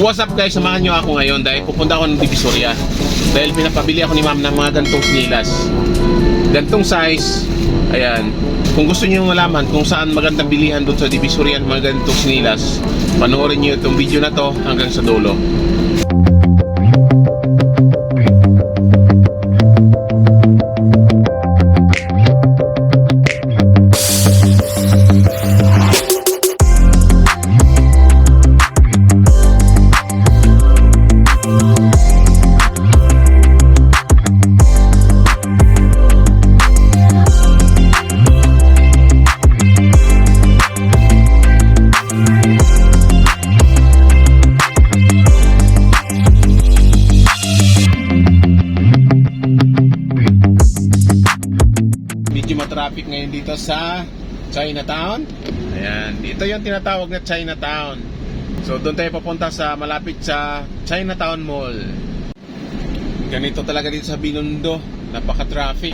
What's up guys, samahan nyo ako ngayon dahil pupunta ako ng Divisoria. Dahil pinapabili ako ni ma'am ng mga gantong snilas Gantong size, ayan. Kung gusto nyo malaman kung saan magandang bilihan doon sa Divisoria ng mga gantong snilas Panoorin nyo itong video na to hanggang sa dulo Medyo matraffic ngayon dito sa Chinatown. Ayan, dito yung tinatawag na Chinatown. So doon tayo papunta sa malapit sa Chinatown Mall. Ganito talaga dito sa Binondo. Napaka-traffic.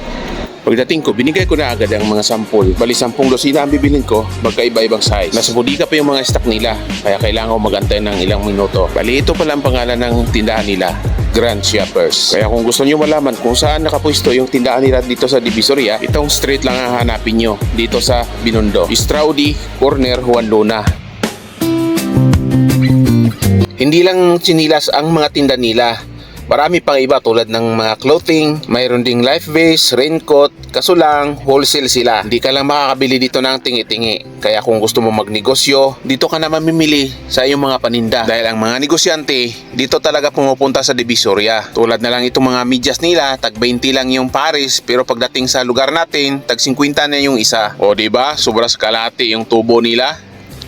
Pagdating ko, binigay ko na agad ang mga sampol. Bali, sampung dosina ang bibilin ko, magkaiba-ibang size. Nasa bodega pa yung mga stock nila, kaya kailangan ko magantay ng ilang minuto. Bali, ito pala ang pangalan ng tindahan nila. Grand Shoppers. Kaya kung gusto nyo malaman kung saan nakapwesto yung tindahan nila dito sa Divisoria, itong street lang ang hanapin nyo dito sa Binondo. Straudi, Corner, Juan Luna. Hindi lang sinilas ang mga tinda nila. Marami pang iba tulad ng mga clothing, mayroon ding life vest, raincoat, kaso lang wholesale sila. Hindi ka lang makakabili dito ng tingi-tingi. Kaya kung gusto mo magnegosyo, dito ka na mamimili sa iyong mga paninda. Dahil ang mga negosyante, dito talaga pumupunta sa Divisoria. Tulad na lang itong mga medyas nila, tag 20 lang yung pares, pero pagdating sa lugar natin, tag 50 na yung isa. O ba? Sobra sa kalahati yung tubo nila.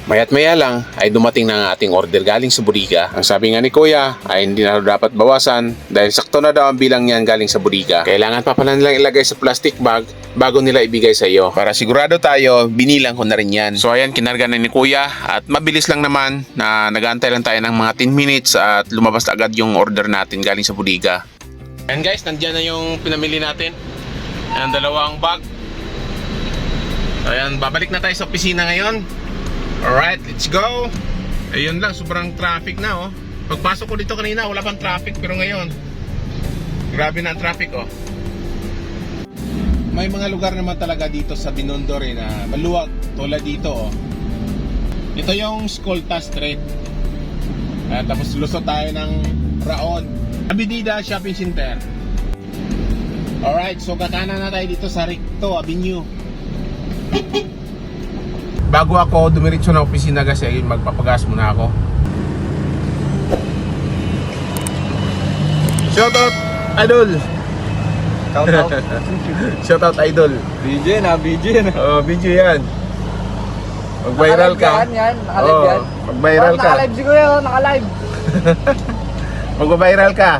Mayat maya lang ay dumating na ang ating order galing sa Buriga. Ang sabi nga ni Kuya ay hindi na dapat bawasan dahil sakto na daw ang bilang niyan galing sa Buriga. Kailangan pa pala nilang ilagay sa plastic bag bago nila ibigay sa iyo. Para sigurado tayo, binilang ko na rin yan. So ayan, kinarga na ni Kuya at mabilis lang naman na nagantay lang tayo ng mga 10 minutes at lumabas agad yung order natin galing sa Buriga. Ayan guys, nandiyan na yung pinamili natin. Ayan, dalawang bag. Ayan, babalik na tayo sa opisina ngayon. Alright, let's go. Ayun lang, sobrang traffic na oh. Pagpasok ko dito kanina, wala pang traffic pero ngayon, grabe na ang traffic oh. May mga lugar naman talaga dito sa Binondo rin na maluwag tulad dito oh. Ito yung Skolta Street. Ah, tapos lusot tayo ng Raon. Avenida Shopping Center. Alright, so kakana na tayo dito sa Ricto Avenue. Bago ako dumiretso ng opisina kasi magpapagas muna ako. Shoutout Idol. Shout out. Shoutout Idol. BJ na, BJ na. Oh, video 'yan. Mag-viral ka. Yan, yan. Nakalive Oo, yan. mag-viral Oh, ka. Nakalive si Kuya, oh, nakalive. Mag-viral ka.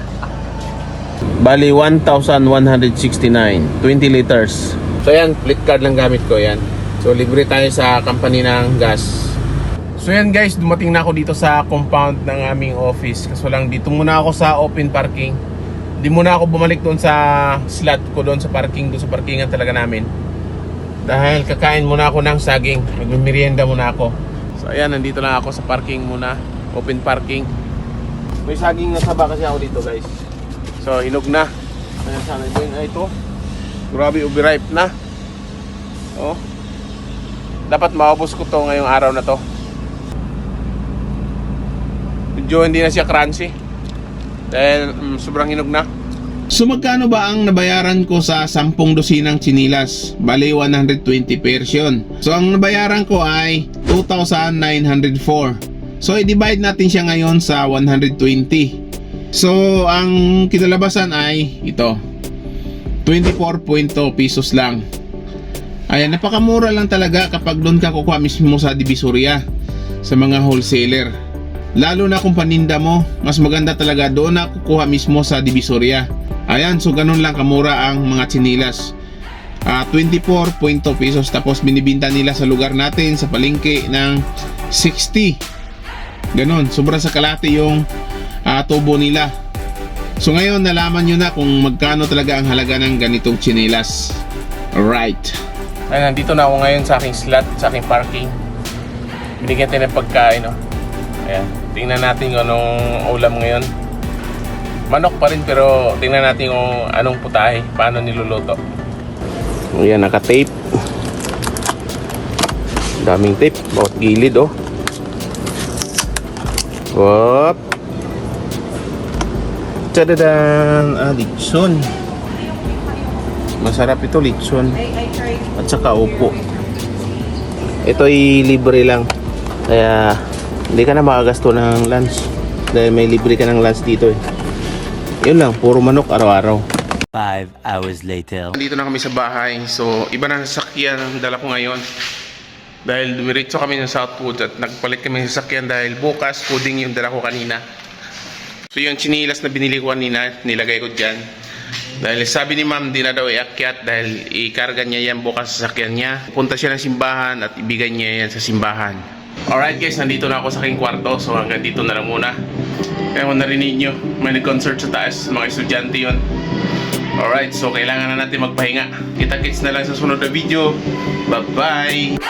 Bali 1,169 20 liters. So yan, fleet card lang gamit ko yan. So libre tayo sa company ng gas. So yan guys, dumating na ako dito sa compound ng aming office. Kaso lang dito muna ako sa open parking. Di muna ako bumalik doon sa slot ko doon sa parking, doon sa parkingan talaga namin. Dahil kakain muna ako ng saging. Magmimerienda muna ako. So ayan, nandito lang ako sa parking muna. Open parking. May saging na saba kasi ako dito guys. So hinog na. Ayan sana ito ito. Grabe, overripe na. Oh. Dapat maubos ko to ngayong araw na to. Medyo hindi na siya crunchy. Dahil mm, sobrang hinog na. So magkano ba ang nabayaran ko sa 10 dosinang chinilas? Bali 120 version. So ang nabayaran ko ay 2,904. So i-divide natin siya ngayon sa 120. So ang kinalabasan ay ito. 24.2 pesos lang. Ayan, napakamura lang talaga kapag doon ka kukuha mismo sa Divisoria sa mga wholesaler. Lalo na kung paninda mo, mas maganda talaga doon na kukuha mismo sa Divisoria. Ayan, so ganun lang kamura ang mga chinilas. Ah, 24.2 pesos tapos binibinta nila sa lugar natin sa palengke ng 60. Ganon, sobra sa kalate yung ah, tubo nila. So ngayon nalaman nyo na kung magkano talaga ang halaga ng ganitong chinelas. Alright. Ay, nandito na ako ngayon sa aking slot, sa aking parking. Binigyan tayo ng pagkain, no? Ayan. Tingnan natin kung anong ulam ngayon. Manok pa rin pero tingnan natin kung anong putahe, paano niluluto. Ayan, naka-tape. Daming tape, bawat gilid oh. Wop. Tadadan! Ah, litson. Masarap ito, litson. At saka upo. Ito ay libre lang. Kaya hindi ka na makagasto ng lunch. Dahil may libre ka ng lunch dito eh. Yun lang, puro manok araw-araw. Five hours later. Nandito na kami sa bahay. So, iba na sasakyan ang dala ko ngayon. Dahil dumiretso kami ng Southwood at nagpalit kami ng sasakyan dahil bukas pudding yung dala ko kanina. So, yung chinilas na binili ko kanina, nilagay ko dyan. Dahil sabi ni ma'am, di na daw iakyat dahil ikarga niya yan bukas sa sakyan niya. Punta siya ng simbahan at ibigay niya yan sa simbahan. Alright guys, nandito na ako sa aking kwarto. So hanggang dito na lang muna. Kaya kung narinig nyo, may nag-concert sa taas. Mga estudyante yun. Alright, so kailangan na natin magpahinga. Kita-kits na lang sa sunod na video. Bye-bye!